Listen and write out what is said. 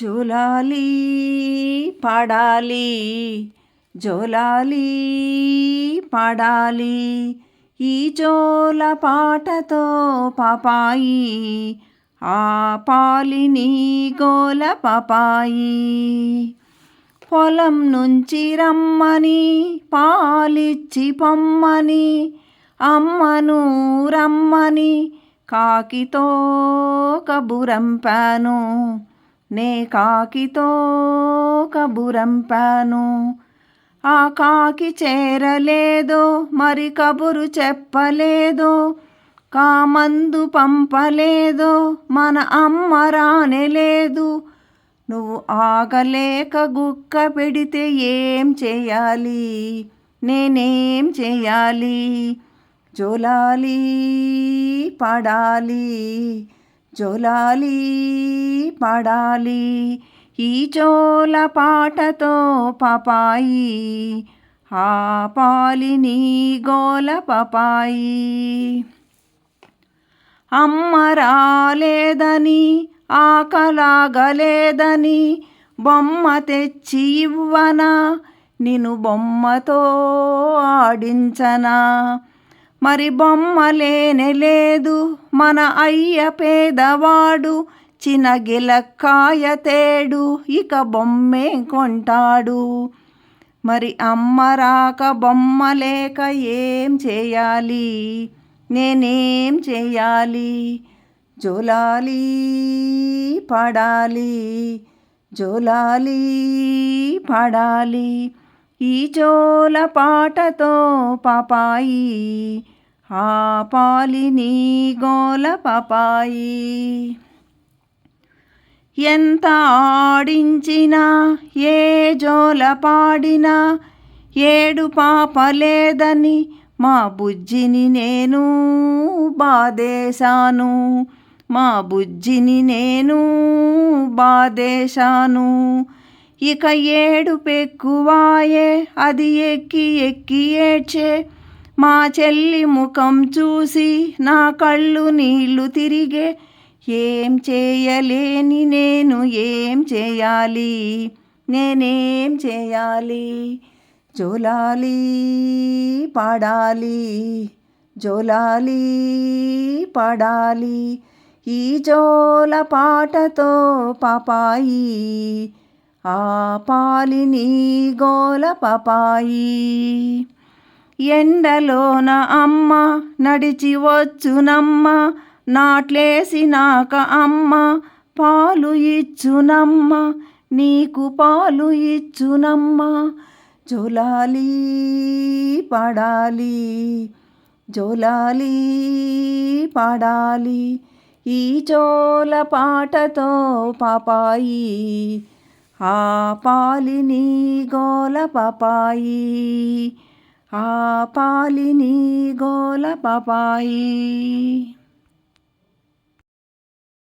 జోలాలి పాడాలి జోలాలి పాడాలి. ఈ జోల పాటతో పాపాయి ఆ పాలిని గోల పాపాయి. పొలం నుంచి రమ్మని పాలిచ్చి పొమ్మని అమ్మను రమ్మని కాకితో కబురంపాను. నే కాకితో కబురంపాను. ఆ కాకి చేరలేదో మరి కబురు చెప్పలేదో కామందు పంపలేదో మన అమ్మ రానేలేదు. నువ్వు ఆగలేక గుక్క పెడితే ఏం చేయాలి? నేనేం చేయాలి? జోలాలి పడాలి. జోలాలి పడాలి ఈ జోల పాటతో పాపాయి ఆ పాలిని గోల పాపాయి. అమ్మ రాలేదని ఆకలాగలేదని బొమ్మ తెచ్చి ఇవ్వనా నిన్ను బొమ్మతో ఆడించనా. మరి బొమ్మలేనే లేదు. మన అయ్య పేదవాడు చినగిలక్కాయ తేడు. ఇక బొమ్మే కొంటాడు? మరి అమ్మ రాక బొమ్మ లేక ఏం చేయాలి? నేనేం చేయాలి? జోలాలి పడాలి జోలాలి పడాలి. ఈ జోల పాటతో పాపాయి పాలిని గోల పపాయి. ఎంత ఆడించినా ఏ జోల పాడినా ఏడు పాపలేదని మా బుజ్జిని నేను బాధేశాను. మా బుజ్జిని నేను బాధేశాను. ఇక ఏడు పెక్కువాయే అది ఎక్కి ఎక్కి ఏడ్చే మా చెల్లి ముఖం చూసి నా కళ్ళు నీళ్ళు తిరిగే. ఏం చేయలేని నేను ఏం చేయాలి? నేనేం చేయాలి? జోలాలి పాడాలి జోలాలి పడాలి. ఈ జోల పాటతో పాపాయి ఆ పాలిని గోల పాపాయి. ఎండలోన అమ్మ నడిచి వచ్చునమ్మ నాట్లేసినాక అమ్మ పాలు ఇచ్చునమ్మ నీకు పాలు ఇచ్చునమ్మ. జోలాలి పడాలి జోలాలి పాడాలి ఈ చోల పాటతో పాపాయి ఆ పాలిని గోల పాపాయి. ఆ పాలిని గోల పపాయి.